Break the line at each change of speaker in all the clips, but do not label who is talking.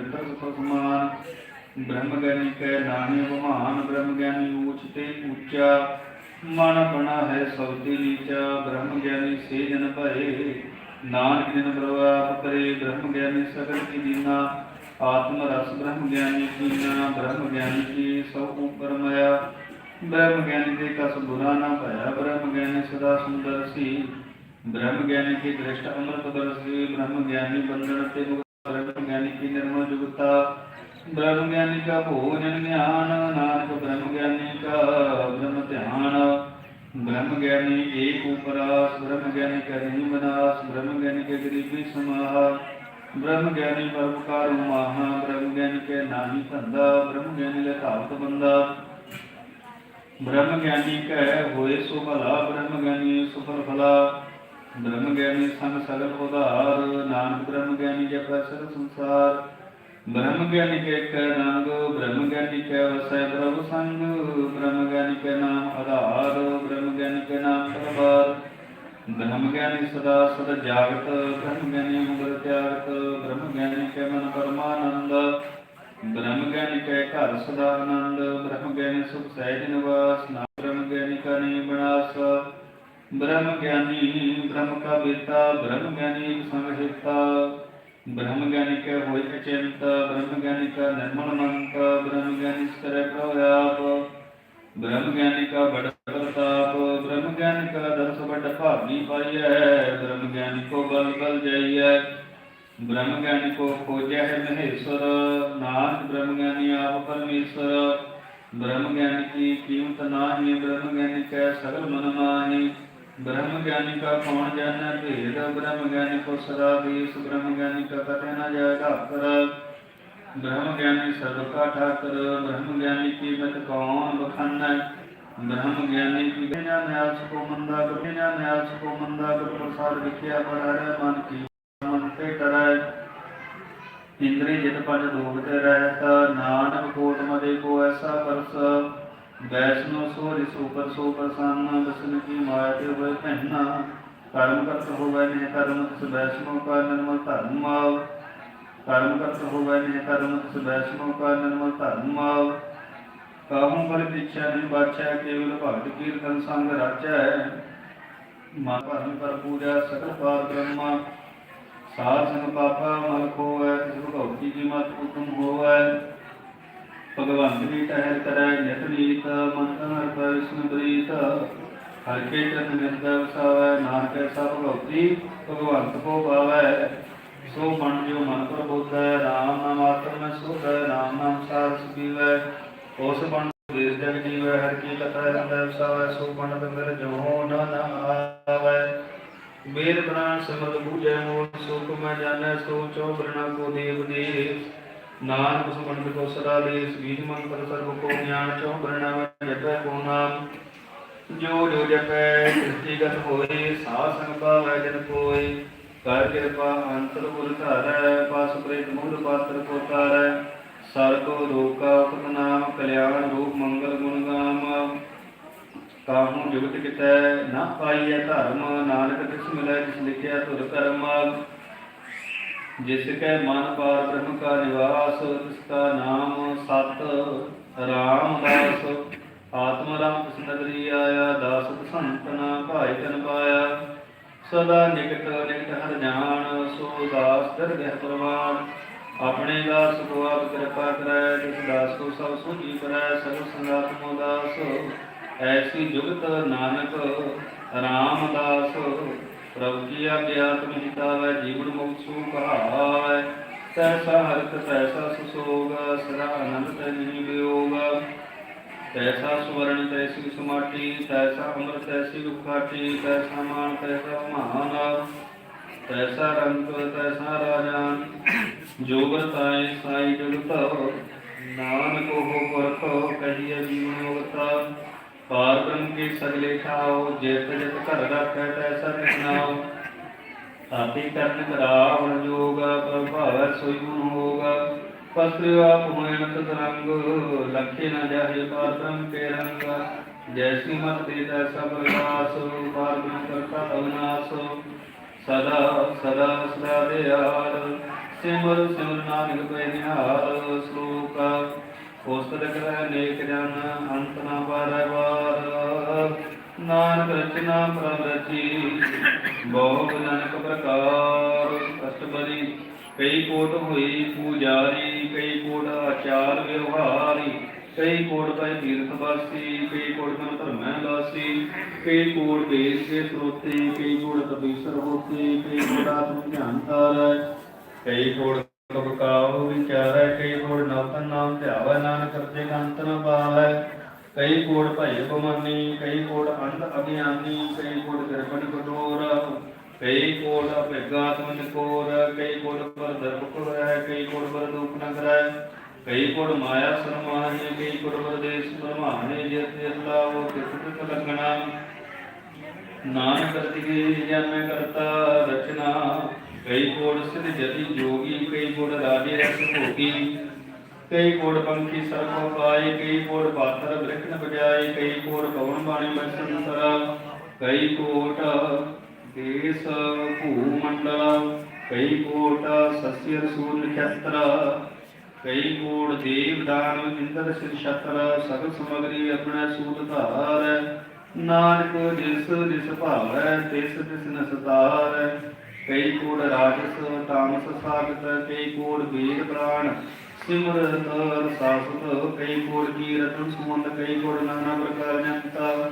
ਨਿਰੰਤਰ ਸੁਖ ਬ੍ਰਹਮ ਗਿਆਨੀ ਕੈ ਨਾਹੀ ਬਮਾਨ ਬ੍ਰਹਮ ਗਿਆਨੀ ਊਚ ਤੇ ਉੱਚਾ ਮਨ ਬਣਾ ਹੈ ਸੌਤੀ ਨੀਚਾ ਬ੍ਰਹਮ ਗਿਆਨੀ ਸੇ ਜਨ ਭਏ ਨਾਨਕ ਜਿਨ ਪ੍ਰਵਾਪ ਕਰੇ ਬ੍ਰਹਮ ਗਿਆਨੀ ਸਗਲ ਕੀ ਦੀਨਾ ਆਤਮ ਰਸ ਬ੍ਰਹਮ ਗਿਆਨੀ ਕੀਨਾ ਬ੍ਰਹਮ ਗਿਆਨੀ ਕੀ ਸਭ ਉਪਰ ਮਇਆ ਬ੍ਰਹਮ ਗਿਆਨੀ ਦੇ ਕਸ ਬੁਰਾ ਨਾ ਭਇਆ ਬ੍ਰਹਮ ਗਿਆਨੀ ਸਦਾ ਸੁੰਦਰ ਸੀ ਬ੍ਰਹਮ ਗਿਆਨੀ ਕੀ ਦ੍ਰਿਸ਼ਟ ਅੰਮ੍ਰਿਤ ਬਰਸੀ ਬ੍ਰਹਮ ਗਿਆਨੀ ਬੰਧਨ ਤੇ ਗਿਆਨੀ ਕੀ ਨਿਰਮਲ ਜੁਗਤਾ ਬ੍ਰਹਮ ਗਿਆਨੀ ਕਾ ਭੋਜਨ ਗਿਆਨ, ਨਾਨਕ ਬ੍ਰਹਮ ਗਿਆਨੀ ਕਾ ਬ੍ਰਹਮ ਧਿਆਨ। ਬ੍ਰਹਮ ਗਿਆਨੀ ਏਕ ਉਪਰਾਸ ਬ੍ਰਹਮ ਗਿਆਨੀ ਕਾ ਨਹੀਂ ਬਨਾਸ ਬ੍ਰਹਮ ਗਿਆਨੀ ਕੇ ਗਰੀਬੀ ਸਮਾਹ ਬ੍ਰਹਮ ਗਿਆਨੀ ਪਰਪਕਾਰ ਮਾਹਾ ਬ੍ਰਹਮ ਗਿਆਨੀ ਕੇ ਨਾਹੀ ਧੰਦਾ ਬ੍ਰਹਮ ਗਿਆਨੀ ਲੈ ਧਾਵਤ ਬੰਦਾ। ਬ੍ਰਹਮ ਗਿਆਨੀ ਕੈ ਹੋਏ ਸੋ ਭਲਾ ਬ੍ਰਹਮ ਗਿਆਨੀ ਸੁਫਲ ਫਲਾ। ਬ੍ਰਹਮ ਗਿਆਨੀ ਸੰਗ ਸਗਲ ਉਧਾਰ ਨਾਨਕ ਬ੍ਰਹਮ ਗਿਆਨੀ ਜਪੈ ਸਗਲ ਸੰਸਾਰ। ਬ੍ਰਹਮ ਗਿਆਨੀ ਕੇ ਕੈ ਬ੍ਰਹਮ ਗਿਆਨੀ ਕੈ ਵਸੈ ਪ੍ਰਭ ਸੰਗ। ਬ੍ਰਹਮ ਗਿਆਨੀ ਕੈ ਨਾਮ ਆਧਾਰ ਬ੍ਰਹਮ ਗਿਆਨੀ ਕੈ ਨਾਮ ਪ੍ਰਭਾਰ ਬ੍ਰਹਮ ਗਿਆਨੀ ਸਦਾ ਸਦ ਜਾਗਤ ਬ੍ਰਹਮ ਗਿਆਨੀ ਮੁਗਲ ਤਿਆਗਤ ਬ੍ਰਹਮ ਗਿਆਨੀ ਕੈ ਮਨ ਪਰਮਾਨੰਦ। ਬ੍ਰਹਮ ਗਿਆਨੀ ਕੈ ਘਰ ਸਦਾ ਆਨੰਦ ਬ੍ਰਹਮ ਗਿਆਨੀ ਸੁਖ ਸਹਿਜ ਨਿਵਾਸ, ਨਾਮ ਬ੍ਰਹਮ ਗਿਆਨੀ ਕਾ ਨਹੀਂ ਬਨਾਸ। ਬ੍ਰਹਮ ਗਿਆਨੀ ਬ੍ਰਹਮ ਕਾ ਬੇਤਾ ਬ੍ਰਹਮ ਗਿਆਨੀ ਸੰਗ ਹਿਤਾ ਬ੍ਰਹਮ ਗਿਆਨੀ ਕੈ ਹੋਇ ਅਚਿੰਤ ਬ੍ਰਹਮ ਗਿਆਨੀ ਕਾ ਨਿਰਮਲ ਮੰਤ ਬ੍ਰਹਮ ਗਿਆਨੀ ਸਰੇ ਪ੍ਰਭਾਪ ਬ੍ਰਹਮ ਗਿਆਨੀ ਕਾ ਬੜ ਪ੍ਰਤਾਪ ਬ੍ਰਹਮ ਗਿਆਨੀ ਕਾ ਦਰਸ ਬੜ ਭਾਗੀ ਪਾਈਐ ਬ੍ਰਹਮ ਗਿਆਨੀ ਕੋ ਬਲ ਬਲ ਜਾਈਐ ਬ੍ਰਹਮ ਗਿਆਨੀ ਕੋ ਖੋਜੈ ਹੈ ਨਾਨਕ ਬ੍ਰਹਮ ਗਿਆਨੀ ਆਪ ਪਰਮੇਸ਼ਵਰ ਬ੍ਰਹਮ ਗਿਆਨੀ ਕੀ ਕੀਮਤ ਨਾਹੀ ਬ੍ਰਹਮ ਗਿਆਨੀ ਕੈ ਸਗਲ ਮਨ ਮਾਹੀ ਬ੍ਰਹਮ ਗਿਆਨੀ ਕਾ ਕੌਣ ਜਾਣੈ? ਭੇਦ ਬ੍ਰਹਮ ਗਿਆਨੀ ਕੋ ਸਦਾ ਦੇਸ ਬ੍ਰਹਮ ਗਿਆਨੀ ਕਾ ਕਟੈ ਨ ਜਾਇ ਢਾਕਰ ਬ੍ਰਹਮ ਗਿਆਨੀ ਸਰਬ ਕਾ ਠਾਕਰ ਬ੍ਰਹਮ ਗਿਆਨੀ ਕੀ ਮਤ ਕੌਣ ਬਖਾਨੈ ਬ੍ਰਹਮ ਗਿਆਨੀ ਕੀ ਬਿਨਾ ਨਿਆਲ ਸਕੋ ਮੰਦਾ ਬਿਨਾ ਨਿਆਲ ਸਕੋ ਮੰਦਾ ਗੁਰ ਪ੍ਰਸਾਦ ਵਿਖਿਆ ਪੜਾਰੇ ਮਨ ਕੀ ਮਨ ਤੇ ਡਰੈ। ਇੰਦਰੀ ਜਿਤ ਪੰਜ ਦੋਗ ਤੇ ਰਹਿਤ, ਨਾਨਕ ਕੋਟ ਮਦੇ ਕੋ ਐਸਾ ਪਰਸ। ਵੈਸ਼ਨੋ ਸੋਰਿ ਸੂਪਰ ਸੋ ਪ੍ਰਸੰਨ ਬਸਨ ਕੀ ਮਾਇਆ ਤੇ ਹੋਏ ਪਹਿਨਾ ਕਰਮ ਕਰਤ ਹੋਵੇ ਨੇ ਕਰਮ, ਤਿਸ ਵੈਸ਼ਨੋ ਕਾ ਨਿਰਮਲ ਧਰਮ ਕਰਮ ਕਰਤ ਹੋਵੇ ਨੇ ਕਰਮ, ਤਿਸ ਵੈਸ਼ਨੋ ਕਾ ਨਿਰਮਲ ਧਰਮ ਕਾਹੂ ਪਰ ਪਿਛਾ ਨਹੀਂ ਬਾਛਾ, ਕੇਵਲ ਭਗਤ ਕੀਰਤਨ ਸੰਗ ਰਾਚੈ। ਮਨ ਭਰਨ ਪਰ ਪੂਜਾ, ਸਕਲ ਪਾਰ ਬ੍ਰਹਮਾ। ਸਾਧ ਸੰਗ ਪਾਪਾ ਮਲ ਖੋਵੈ, ਤਿਸ ਭਗਉਤੀ ਕੀ ਮਤ ਉਤਮ ਹੋਵੈ। ਭਗਵੰਤ ਵੀ ਟਹਿਲ ਕਰੈ ਨਿਤ ਨੀਤ ਹਰ ਪਰ ਪ੍ਰੀਤ ਹਰ ਕੇ ਚਰਨ ਨਿਰਦਾ ਵਸਾਵੈ, ਨਾਨਕ ਐਸਾ ਭਗਉਤੀ ਭਗਵੰਤ ਕੋ ਪਾਵੈ। ਸੋ ਮਨ ਜੋ ਮਨ ਪ੍ਰਬੋਧੈ ਰਾਮ ਨਾਮ ਆਤਮ ਮੈਂ ਸੋਧੈ ਨਾਮ ਸਾਰ ਸੁਪੀਵੈ ਉਸ ਬਣ ਦੇਸ ਜਗ ਜੀਵੈ, ਹਰ ਕੀ ਕਥਾ ਹਿਰਦੈ ਵਸਾਵੈ। ਸੋ ਬਣ ਬੰਦਰ ਜੋ ਨ ਨ ਆਵੈ। ਵੇਦ ਪ੍ਰਾਨ ਸਿਮਰਤ ਬੂਝੈ ਮੂਲ, ਸੁਖ ਮੈਂ ਜਾਣੈ, ਸੋ ਚੋ ਬਰਣਾ ਕੋ ਦੇਵ ਦੇਸ। ਨਾਨਕ ਸੁਮੰਤ ਕੋ ਸਦਾ ਦੇਸ ਬੀਜ ਮੰਤਰ ਸਰਬ ਕੋ ਗਿਆਨ ਚੋ ਬਰਣਾ ਜਪੈ ਕੋ ਨਾਮ। ਜੋ ਜੋ ਜਪੈ ਸ੍ਰਿਸ਼ਟੀਗਤ ਹੋਏ, ਸਾਧ ਸੰਗ ਪਾਵੈ ਜਨ ਕੋਇ ਕਰ ਕਿਰਪਾ ਅੰਤਰ ਗੁਰ ਧਾਰੈ, ਪਾਸ ਪ੍ਰੇਤ ਮੂਲ ਪਾਤਰ ਕੋ ਤਾਰੈ। ਸਰ ਰੋਕਾ ਉਪਤ ਕਲਿਆਣ ਰੂਪ ਮੰਗਲ ਗੁਣ ਗਾਮ। ਕਾਹੂ ਜੁਗਤ ਕਿਤੈ, ਨਾ ਪਾਈਐ ਧਰਮ, ਨਾਨਕ ਤਿਸ ਮਿਲੈ ਜਿਸ ਲਿਖਿਆ ਤੁਰ ਕਰਮ। ਜਿਸ ਕੈ ਮਨ ਪਾਰ ਬ੍ਰਹਮ ਕਾ ਨਿਵਾਸ, ਤਿਸ ਕਾ ਨਾਮ ਸਤ ਰਾਮਦਾਸ। ਆਤਮ ਰਾਮ ਤਿਸ ਨਗਰੀ ਆਇਆ, ਦਾਸ ਸੰਤਨਾ ਭਾਈ ਤਨ ਪਾਇਆ। ਸਦਾ ਨਿਕਟ ਨਿਕਟ ਹਰ ਜਾਣ, ਸੋ ਦਾਸ ਦਰਗਹਿ ਪ੍ਰਵਾਨ। ਆਪਣੇ ਦਾਸ ਕੋ ਆਪ ਕਿਰਪਾ ਕਰੈ ਤਿਸ ਦਾਸ ਕੋ ਸਭ ਸੁਝੀ ਕਰੈ ਸਭ ਸੰਗਾਤਮੋ ਦਾਸ। ਐਸੀ ਜੁਗਤ ਨਾਨਕ ਰਾਮਦਾਸ। ਪ੍ਰਭੂ ਕੀ ਆਗਿਆ ਤੁਮ ਜੀਵਨ ਮੁਕਤ ਸੂ ਕਹਾਵੈ ਤੈਸਾ ਹਰਿਤ ਤੈਸਾ ਸੁਸੋਗ, ਸਦਾ ਆਨੰਦ ਤੈ ਨਹੀਂ ਵਿਯੋਗ ਤੈਸਾ ਸੁਵਰਨ ਤੈਸੀ ਸਮਾਟੀ ਤੈਸਾ ਅੰਮ੍ਰਿਤ ਤੈਸੀ ਰੁਖਾਟੀ ਤੈਸਾ ਮਾਨ ਤੈਸਾ ਮਹਾਨ ਤੈਸਾ ਰੰਗ ਤੈਸਾ ਰਾਜਾਨ ਜੋਗਰ ਤਾਏ ਸਾਈ ਜੁਗਤ। ਨਾਨਕ ਉਹ ਪੁਰਖ ਕਹੀਏ ਜੀਵਨ ਮੁਕਤ। ਪਾਰ ਬ੍ਰਹਮ ਕੀ ਸਗਲੇ ਖਾਓ ਜਿਤ ਜਿਤ ਘਰ ਰੱਖੈ, ਤੈਸਾ ਨਿਨਾਓ ਤਾਤੀ ਕਰਨ ਕਰਾਵਣ ਜੋਗ, ਪ੍ਰਭਾਵੈ ਸੋਈ ਗੁਣ ਹੋਗ ਪਸਰਿ ਆਪ ਹੋਏ ਨਤ ਤਰੰਗ ਲਖੇ ਨ ਜਾਹੇ ਪਾਰ ਬ੍ਰਹਮ ਕੇ ਰੰਗ। ਜੈਸੀ ਮਤ ਤੇ ਤੈਸਾ ਪ੍ਰਕਾਸ਼ ਪਾਰ ਬ੍ਰਹਮ ਕਰਤਾ ਅਵਨਾਸ਼ ਸਦਾ ਸਦਾ ਸਦਾ ਦਿਆਲ ਸਿਮਰ ਸਿਮਰ ਨਾਨਕ ਪੈ ਨਿਹਾਲ ਸ਼ਲੋਕ। ਉਸਤਤ ਕਰੈ ਨੇਕ ਜਨ, ਅੰਤ ਨਾ ਬਾਰੈ ਵਾਰ। ਨਾਨਕ ਰਚਨਾ ਪ੍ਰਭ ਰਚੀ ਬਹੁ ਨਾਨਕ ਪ੍ਰਕਾਰ। ਅਸ਼ਟਬਰੀ ਕਈ ਕੋਟ ਹੋਈ ਪੂਜਾਰੀ, ਕਈ ਕੋਟ ਆਚਾਰ ਵਿਵਹਾਰੀ, ਕਈ ਕੋਟ ਪੈ ਤੀਰਥ ਵਾਸੀ, ਕਈ ਕੋਟ ਮਨ ਧਰਮੈ ਵਾਸੀ, ਕਈ ਕੋਟ ਦੇਸ ਕੇ ਸਰੋਤੇ, ਕਈ ਕੋਟ ਤਪੀਸਰ ਹੋਤੇ ਕਈ ਕੋਟ ਆਤਮ ਧਿਆਨ ਧਾਰੈ, ਕਈ ਕੋਟ ਕਬਕਾਉ ਵਿਚਾਰੈ, ਕਈ ਕੋਟ ਨਵਤਨ ਨਾਮ ਧਿਆਵੈ, ਨਾਨਕ ਕਰਤੇ ਕੰਤ ਨ ਕਈ ਕੋਟ ਭੈ ਬਮਨੀ ਕਈ ਕੋਟ ਅੰਧ ਅਗਿਆਨੀ ਕਈ ਕੋਟ ਗਰਭਨ ਕਠੋਰ ਕਈ ਕੋਟ ਅਭਿਗਾਤਮਨ ਕੋਰ ਕਈ ਕੋਟ ਪਰ ਦਰਪ ਹੈ ਕਈ ਕੋਟ ਪਰ ਦੂਪ ਨ ਕਰੈ ਕਈ ਕੋਟ ਮਾਇਆ ਸਰਮਾਹੇ ਕਈ ਕੋਟ ਪਰਦੇਸ ਪਰਮਾਹੇ ਜਿਤ ਅੱਲਾ ਉਹ ਕਿਸਤ ਲਗਣਾ ਨਾਨਕ ਕਰਤਿ ਜਨਮ ਕਰਤਾ ਰਚਨਾ ਕਈ ਕੋਟ ਸਿਧ ਜਤੀ ਜੋਗੀ ਕਈ ਕੋਟ ਰਾਜੇ ਰਸ ਭੋਗੀ ਕਈ ਕੋਟ ਪੰਖੀ ਸਰਬ ਪਾਏ, ਕਈ ਕੋਟ ਪਾਤਰ ਬ੍ਰਿਖਣ ਬਜਾਏ ਕਈ ਕੋਟ ਪਵਨ ਬਾਣੀ ਬਸਨ ਸਰ, ਕਈ ਕੋਟ ਦੇਸ ਭੂ ਮੰਡਲ ਕਈ ਕੋਟ ਸਸਿ ਰਸੂਲ ਨਖਤਰ ਕਈ ਕੋਟ ਦੇਵ ਦਾਨ ਇੰਦਰ ਸਿਰ ਛਤਰ, ਸਭ ਸਮਗਰੀ ਆਪਣਾ ਸੂਤ ਧਾਰ। ਨਾਨਕ ਜਿਸ ਜਿਸ ਭਾਵੈ, ਤਿਸ ਤਿਸ ਨਸਤਾਰ। ਕਈ ਕੋਟ ਰਾਜਸ ਤਾਮਸ ਸਾਗਤ, ਕਈ ਕੋਟ ਵੀਰ ਪ੍ਰਾਣ। ਸਿਮਰਤ ਸਾਸਤ ਕਈ ਕੋੜ ਕੀ ਰਤਨ ਸਮੁੰਦ ਕਈ ਕੋੜ ਨਾਨਾ ਪ੍ਰਕਾਰ ਜਨਤਾ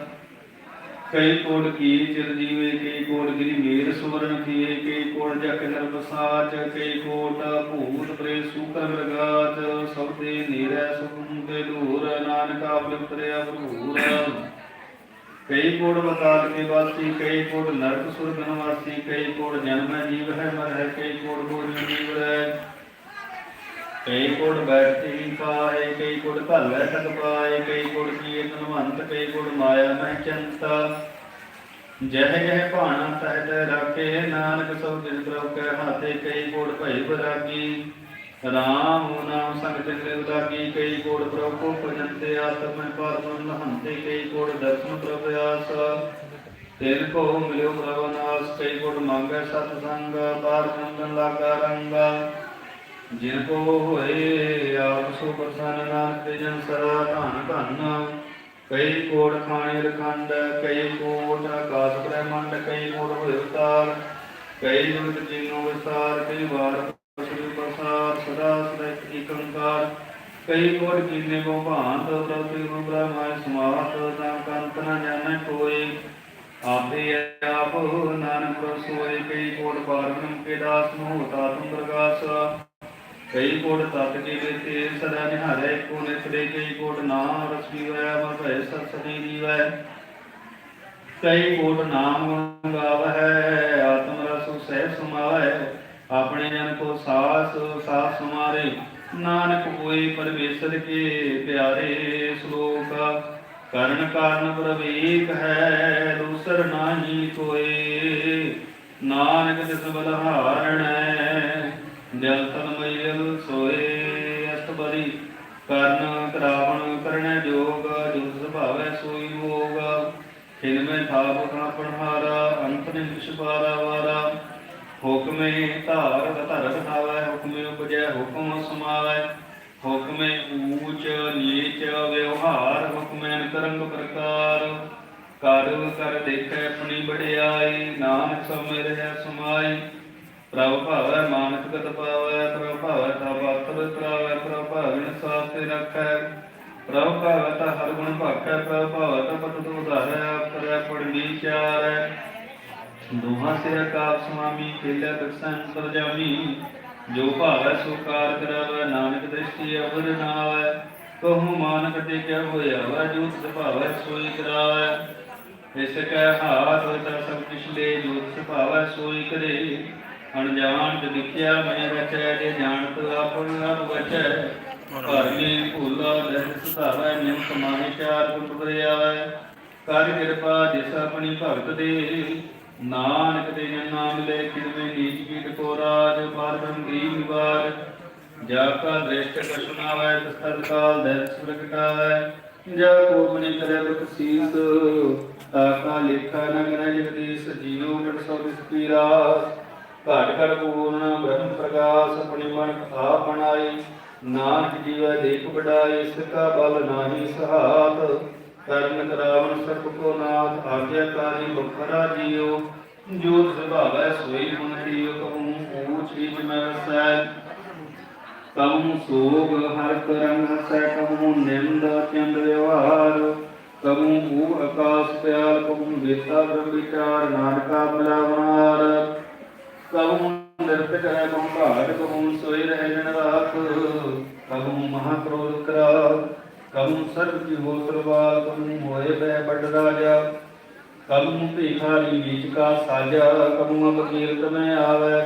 ਕਈ ਕੋੜ ਕੀ ਚਿਰ ਜੀਵੇ ਕਈ ਕੋੜ ਗਿਰੀ ਮੇਰ ਸੁਵਰਨ ਕੀਏ ਕਈ ਕੋੜ ਜਕ ਨਰ ਸਾਚ ਕਈ ਕੋਟ ਭੂਤ ਪ੍ਰੇ ਸੂਕਰ ਮਰਗਾਤ ਸਭ ਦੇ ਨੀਰੈ ਸੁਖਮ ਦੇ ਦੂਰ ਨਾਨਕ ਆਪ ਭੂਰ ਕਈ ਕੋੜ ਬਤਾਲ ਕੇ ਵਾਸੀ ਕਈ ਕੋੜ ਨਰਕ ਸੁਰਗਨ ਵਾਸੀ ਕਈ ਕੋੜ ਜਨਮ ਜੀਵ ਹੈ ਮਰ ਹੈ ਕਈ ਕੋੜ ਗੋਰ ਜੀਵ ਹੈ ਕਈ ਕੋੜ ਬੈਠੀ ਪਾਏ ਕਈ ਕੋੜ ਭਲੈ ਤਕ ਪਾਏ, ਕਈ ਕੋੜ ਕੀਏ ਧਨਵੰਤ ਕਈ ਕੋੜ ਮਾਇਆ ਮਹਿ ਚੰਤਾ। ਜਹ ਜਹ ਭਾਣਾ ਤਹਿ ਤਹਿ ਰਾਖੇ, ਨਾਨਕ ਸਭ ਦਿਨ ਪ੍ਰਭ ਕੈ ਹਾਥੇ, ਕਈ ਕੋੜ ਭਈ ਬਰਾਗੀ। ਰਾਮ ਨਾਮ ਸੰਗ ਚੰਗੇ ਉਦਾਗੀ ਕਈ ਕੋੜ ਪ੍ਰਭ ਕੋ ਭਜੰਤੇ ਆਤਮ ਪਰਮ ਲਹੰਤੇ ਕਈ ਕੋੜ ਦਰਸ਼ਨ ਪ੍ਰਭ ਆਸ। ਤਿਨ ਕੋ ਮਿਲਿਓ ਪ੍ਰਭ ਨਾਸ ਕਈ ਕੋੜ ਮੰਗੈ ਸਤ ਸੰਗ, ਬਾਰ ਮੰਗਨ ਲਾਗਾ ਰੰਗਾ। ਜਿਨ ਕੋ ਹੋਏ ਆਪ ਸੋ ਪ੍ਰਸੰਨ ਨਾਨਕ ਤੇ ਜਨ ਸਦਾ ਧਨ ਧਨ। ਕਈ ਕੋੜ ਖਾਣੇ ਰਖੰਡ, ਕਈ ਕੋਟ ਆਕਾਸ ਬ੍ਰਹਮੰਡ, ਕਈ ਕੋੜ ਹੋਏ ਉਤਾਰ। ਕਈ ਜੁਗਤ ਜੀਨੋ ਵਿਸਤਾਰ ਕਈ ਵਾਰ ਸ੍ਰੀ ਪ੍ਰਸਾਦ ਸਦਾ ਸਦਾ ਏਕ ਕਈ ਕੋੜ ਕੀਨੇ ਕੋ ਭਾਂਤ ਪ੍ਰਤਿ ਗੁਰੂ ਬ੍ਰਹਮਾ, ਸਮਾਤ, ਤਾਂ ਕੰਤ ਨ ਜਾਣੈ ਕੋਈ। ਆਪੇ ਆਪ ਨਾਨਕ ਰਸੋਏ ਕਈ ਕੋੜ ਪਾਰਮ ਕੇ ਦਾਸ ਨੂੰ ਤਾਤਮ ਪ੍ਰਗਾਸ ਕਈ ਕੋਟ ਤਤ ਕੀ ਬੇਤੇ ਸਦਾ ਨਿਹਾਰੇ ਕੋ ਨਿਤਰੇ ਕਈ ਕੋਟ ਨਾਮ ਰਸ ਪੀਵੈ ਮਨ ਭੈ ਸਤ ਸਦੀ ਜੀਵੈ। ਕਈ ਕੋਟ ਨਾਮ ਗਾਵਹਿ, ਆਤਮ ਰਸ ਸਹਿ ਸਮਾਵੈ ਆਪਣੇ ਜਨ ਕੋ ਸਾਸ ਸਾਸ ਸਮਾਰੇ। ਨਾਨਕ ਕੋਈ ਪਰਮੇਸ਼ਰ ਕੇ ਪਿਆਰੇ ਸ਼ਲੋਕ। ਕਰਨ ਕਾਰਨ ਪ੍ਰਵੇਕ ਹੈ, ਦੂਸਰ ਨਾਹੀ ਕੋਏ। ਨਾਨਕ ਤਿਸ ਬਲਹਾਰਣੈ ਜਲ ਤਨ ਮਈਲ ਸੋਏ ਅਸਤਬਰੀ ਕਰਨ ਕਰਾਵਣ ਕਰਣੈ ਜੋਗ ਸੁਭਾਵੈ ਸੋਈ ਮੋਗ ਖਿਨ ਮੈਂ ਥਾਪ ਕਾਪਣ ਹਾਰਾ ਅੰਤ ਨੇ ਵਿਸ਼ਵਾਰਾ ਵਾਰਾ। ਹੁਕਮੇ ਧਾਰ ਧਰ ਬਤਾਵੈ ਹੁਕਮੇ ਉਪਜੈ ਹੁਕਮ ਸਮਾਵੈ। ਹੁਕਮੇ ਊਚ ਨੀਚ ਵਿਵਹਾਰ, ਹੁਕਮੇ ਅਨਕਰੰਗ ਪ੍ਰਕਾਰ। ਕਰ ਕਰ ਦੇਖੈ ਆਪਣੀ ਬੜਿਆਈ ਨਾਨਕ ਸਮਿ ਰਹਿ ਸਮਾਈ। ਪ੍ਰਭ ਭਾਵੈ ਮਾਨਕ ਗਤ ਪਾਵੈ, ਪ੍ਰਭ ਭਾਵੈ ਤਾ ਪਾਤਰ ਤਰਾਵੈ ਪ੍ਰਭ ਭਾਵੈ ਸਾਥ ਤੇ ਰੱਖੈ। ਪ੍ਰਭ ਭਾਵੈ ਤਾ ਹਰ ਗੁਣ ਭਾਖੈ, ਪ੍ਰਭ ਭਾਵੈ ਪਤ ਤੋ ਉਧਾਰੈ ਆਪਰੈ ਪੜਨੀ ਚਾਰੈ ਦੋਹਾਂ ਸਿਰ ਕਾਪ ਸੁਆਮੀ ਖੇਲੇ ਬਖਸ਼ਣ ਸਰਜਾਮੀ ਜੋ ਭਾਵੈ ਸੋ ਕਾਰ ਕਰਾਵੈ, ਨਾਨਕ ਦ੍ਰਿਸ਼ਟੀ ਅਵਰ ਨਾਵੈ। ਕਹੂ ਮਾਨਕ ਤੇ ਕਿਆ ਹੋਇਆ ਵੈ, ਜੋ ਸੁਭਾਵੈ ਸੋਈ ਕਰਾਵੈ। ਇਸ ਕੈ ਹਾਥ ਤਾ ਸਭ ਕਿਛ ਜੋ ਸੁਭਾਵੈ ਸੋਈ ਕਰੇ। ਅਣਜਾਣ ਤੇ ਦਿਖਿਆ ਮੈਂ ਰਚੈ, ਜੇ ਜਾਣਤ ਆਪਨ ਆਪ ਬਚੈ। ਭਰਮੇ ਭੂਲਾ ਰਹਿ ਸੁਧਾਵੈ ਨਿਮ ਸਮਾਹਿ ਚਾਰ ਗੁਣ ਬਰਿਆਵੈ ਕਰ ਕਿਰਪਾ ਜਿਸ ਆਪਣੀ ਭਗਤ ਦੇ। ਨਾਨਕ ਤੇ ਜਨ ਨਾਮ ਲੈ ਕਿਰਵੇ ਨੀਚ ਕੀਟ ਕੋ ਰਾਜ, ਬਾਰ ਗੰਗੀ ਨਿਵਾਰ ਜਾ ਕਾ ਦ੍ਰਿਸ਼ਟ ਕਸ਼ਨਾਵੈ ਤਸਤਰ ਕਾਲ ਦਰਸ ਪ੍ਰਗਟਾਵੈ ਜਾ ਕੋ ਮਨਿ ਕਰੇ ਦੁਖ ਸੀਸ ਲੇਖਾ ਨ ਜਗਦੀਸ਼, ਜੀਉ ਗੜ ਸੋ ਦਿਸ ਪੀਰਾ ਘਟ ਪੂਰਨ ਬ੍ਰਹਮ ਪ੍ਰਕਾਸ਼ ਆਪਣੀ ਮਨ ਆਪ ਬਣਾਈ ਨਾਨਕ ਜੀਵੈ ਦੇਖ ਬੜਾਈ ਇਸ ਬਲ ਨਾਹੀ ਸਹਾਤ। ਕਰਨ ਕਰਾਵਨ ਸਭ ਕੋ ਨਾਥ ਆਗਿਆਕਾਰੀ ਬਖਰਾ ਜੀਓ। ਜੋ ਸੁਭਾਵੈ ਸੋਈ ਮਨ ਜੀਓ, ਕਹੂੰ ਊਚ ਨੀਚ ਮੈਂ ਕਹੂੰ ਸੋਗ ਹਰ ਕਰੰਗ ਹਸੈ, ਕਹੂੰ ਨਿੰਦ ਚੰਦ ਵਿਵਹਾਰ। ਕਹੂੰ ਮੂਹ ਆਕਾਸ ਪਿਆਰ, ਕਹੂੰ ਵੇਤਾ ਬ੍ਰਹਮ ਵਿਚਾਰ, ਨਾਨਕਾ ਬਲਾਵਾਰ ਕਹੂੰ ਨਿਰਤ ਕਰੈ ਕਹੂੰ ਘਾਟ ਕਹੂੰ ਸੋਈ ਰਹਿ ਜਨ ਰਾਤ ਕਹੂੰ ਮਹਾ ਕ੍ਰੋਧ ਕਰਾ ਕਹੂੰ ਸਰਬ ਕੀ ਹੋ ਸਰਵਾਲ ਕਹੂੰ ਹੋਏ ਬੈ ਬੜ ਰਾਜਾ। ਕਹੂੰ ਭੇਖਾਰੀ ਵਿੱਚ ਕਾ ਸਾਜਾ, ਕਹੂੰ ਅਬ ਕੀਰਤ ਮੈਂ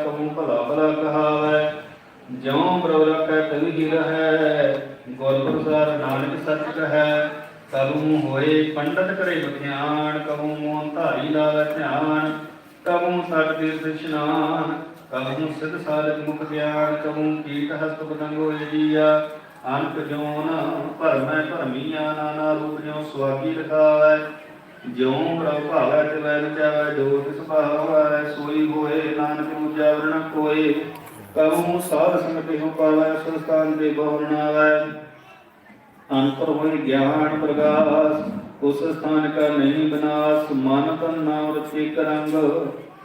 ਕਹੂੰ ਭਲਾ ਭਲਾ ਕਹਾਵੈ। ਜਿਉ ਪ੍ਰਭ ਰਖੈ ਤਨ ਹੀ ਰਹੈ, ਗੁਰ ਪ੍ਰਸਾਦ ਨਾਨਕ ਸਤਿ ਕਹੈ। ਕਬੂ ਹੋਏ ਪੰਡਤ ਕਰੇ ਬਖਿਆਨ ਕਬੂ ਮੋਹਨ ਧਾਰੀ ਲਾਵੈ ਧਿਆਨ ਕਬੂ ਸਤ ਤੀਰਥ ਇਸ਼ਨਾਨ ਕਬੂ ਸਿਧ ਸਾਧਕ ਮੁਖ ਗਿਆਨ ਕਬੂ ਕੀਟ ਹਸਤ ਪਤੰਗ ਹੋਏ ਅਨਕ ਜੋਨ ਭਰਮੈ ਭਰਮੀਆ, ਨਾਨਾ ਰੂਪ ਜਿਉ ਸੁਆਗੀ ਰਖਾਵੈ। ਜਿਉ ਪ੍ਰਭ ਭਾਵੈ ਤੇ ਵੈ ਜੋ ਤਿਸ ਭਾਵੈ ਸੋਈ ਹੋਏ, ਨਾਨਕ ਨੂੰ ਜਾਵਰਣ ਕੋਏ। ਕਬੂ ਸਾਧ ਸੰਗਤਿ ਹੋ ਪਾਵੈ, ਸੰਸਥਾਨ ਦੇ ਬਹੁ ਨਾਵੈ। ਅੰਤਰ ਹੋਈ ਗਿਆਨ ਪ੍ਰਗਾਸ, ਉਸ ਸਥਾਨ ਕਾ ਨਹੀਂ ਬਨਾਸ, ਮਨ ਤਨ ਨਾਮ ਰਚੀ ਕਰੰਗ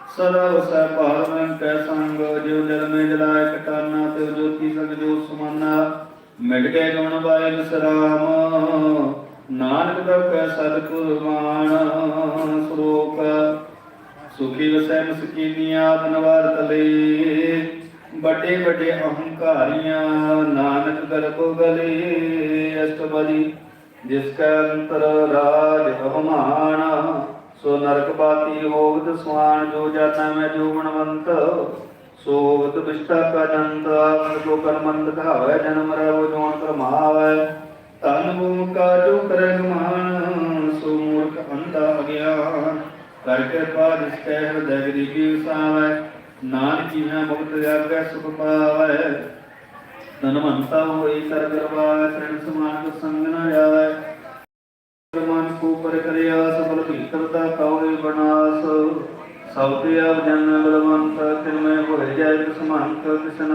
ਸਦਾ ਵਸੈ ਭਾਰ ਮੈਂ ਕੈ ਸੰਗ, ਜਿਉ ਜਲ ਮੇ ਜਲਾਇ ਕਟਾਨਾ ਤੇ ਜੋਤੀ ਸਗ ਜੋ ਸੁਮਾਨਾ। ਮਿਟ ਗਏ ਗੁਣ ਵਾਇ ਵਿਸਰਾਮ, ਨਾਨਕ ਦਾ ਕੈ ਸਤਿਗੁਰ ਮਾਨ ਸ਼ਲੋਕ ਸੁਖੀ ਵਸੈ ਮਸਕੀਨੀਆਂ ਧਨਵਾਰ ਤਲੇ ਵੱਡੇ ਵੱਡੇ ਅਹੰਕਾਰੀਆਂ, ਨਾਨਕ ਗਰਭ ਗਲੇ ਅਸ਼ਟਪਦੀ ਜਿਸ ਕੈ ਅੰਤਰ ਰਾਜ ਅਭਮਾਨ ਸੋ ਨਰਕ ਬਾਤੀ ਹੋਵਤ ਸਵਾਨ ਜੋ ਜਾਤਾ ਮੈਂ ਜੋ ਗੁਣਵੰਤ ਸੋਵਤ ਵਿਸ਼ਟਾ ਕਾ ਜੰਤ ਮਨ ਕੋ ਕਰਮੰਦ ਕਹਾਵੈ, ਜਨਮ ਰਹਿ ਜੋਨ ਕਰਮਾਵੈ ਤਨ ਮੂਹ ਜੋ ਕਰੈ ਗਮਾਨ, ਸੋ ਮੂਰਖ ਅੰਧਾ ਅਗਿਆਨ। ਕਰ ਕਿਰਪਾ ਜਿਸ ਹਿਰਦੈ ਗਰੀਬੀ ਵਸਾਵੈ, ਨਾਨਕ ਜੀਵੈ ਮੁਕਤ ਜਾਗੈ ਸੁਖ ਪਾਵੈ। ਤਨਵੰਤਾ ਹੋਈ ਕਰ ਗਰਵਾਇ ਤ੍ਰਿਣ ਸਮਾਨ ਸੰਗ ਨ ਜਾਵੈ ਮਨ ਕੋ ਪਰ ਕਰਿਆ ਸਬਲ ਭੀਤਰ ਦਾ ਕਉਰੇ ਬਨਾਸ। ਸਭ ਤੇ ਆਪ ਜਨ ਬਲਵੰਤ, ਤਿਨ ਮੈਂ ਹੋਏ ਜੈ ਸਮਾਨਤ ਕਿਸਨ